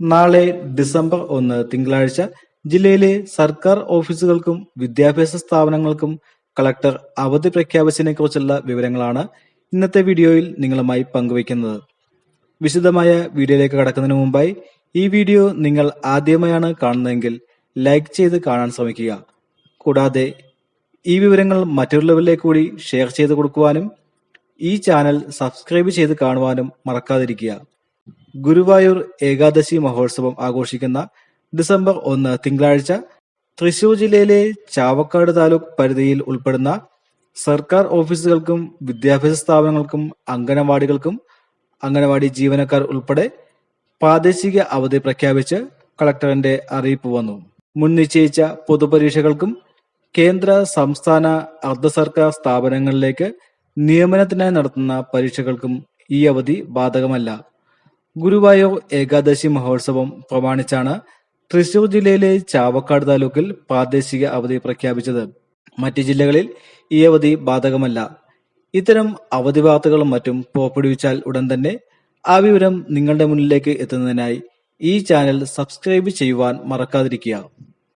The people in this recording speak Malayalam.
നാളെ ഡിസംബർ ഒന്ന് തിങ്കളാഴ്ച ജില്ലയിലെ സർക്കാർ ഓഫീസുകൾക്കും വിദ്യാഭ്യാസ സ്ഥാപനങ്ങൾക്കും കളക്ടർ അവധി പ്രഖ്യാപിച്ചതിനെക്കുറിച്ചുള്ള വിവരങ്ങളാണ് ഇന്നത്തെ വീഡിയോയിൽ നിങ്ങളുമായി പങ്കുവയ്ക്കുന്നത്. വിശദമായ വീഡിയോയിലേക്ക് കടക്കുന്നതിന് മുമ്പായി ഈ വീഡിയോ നിങ്ങൾ ആദ്യമായാണ് കാണുന്നതെങ്കിൽ ലൈക്ക് ചെയ്ത് കാണാൻ ശ്രമിക്കുക. കൂടാതെ ഈ വിവരങ്ങൾ മറ്റുള്ളവരിലേക്ക് കൂടി ഷെയർ ചെയ്ത് കൊടുക്കുവാനും ഈ ചാനൽ സബ്സ്ക്രൈബ് ചെയ്ത് കാണുവാനും മറക്കാതിരിക്കുക. ഗുരുവായൂർ ഏകാദശി മഹോത്സവം ആഘോഷിക്കുന്ന ഡിസംബർ ഒന്ന് തിങ്കളാഴ്ച തൃശൂർ ജില്ലയിലെ ചാവക്കാട് താലൂക്ക് പരിധിയിൽ ഉൾപ്പെടുന്ന സർക്കാർ ഓഫീസുകൾക്കും വിദ്യാഭ്യാസ സ്ഥാപനങ്ങൾക്കും അംഗനവാടികൾക്കും അംഗനവാടി ജീവനക്കാർ ഉൾപ്പെടെ പ്രാദേശിക അവധി പ്രഖ്യാപിച്ച് കളക്ടറിന്റെ അറിയിപ്പ് വന്നു. മുൻ നിശ്ചയിച്ച പൊതുപരീക്ഷകൾക്കും കേന്ദ്ര സംസ്ഥാന അർദ്ധ സർക്കാർ സ്ഥാപനങ്ങളിലേക്ക് നിയമനത്തിനായി നടത്തുന്ന പരീക്ഷകൾക്കും ഈ അവധി ബാധകമല്ല. ഗുരുവായൂർ ഏകാദശി മഹോത്സവം പ്രമാണിച്ചാണ് തൃശൂർ ജില്ലയിലെ ചാവക്കാട് താലൂക്കിൽ പ്രാദേശിക അവധി പ്രഖ്യാപിച്ചത്. മറ്റ് ജില്ലകളിൽ ഈ അവധി ബാധകമല്ല. ഇത്തരം അവധി വാർത്തകളും മറ്റും പുറപ്പെടുവിച്ചാൽ ഉടൻ തന്നെ ആ വിവരം നിങ്ങളുടെ മുന്നിലേക്ക് എത്തുന്നതിനായി ഈ ചാനൽ സബ്സ്ക്രൈബ് ചെയ്യുവാൻ മറക്കാതിരിക്കുക.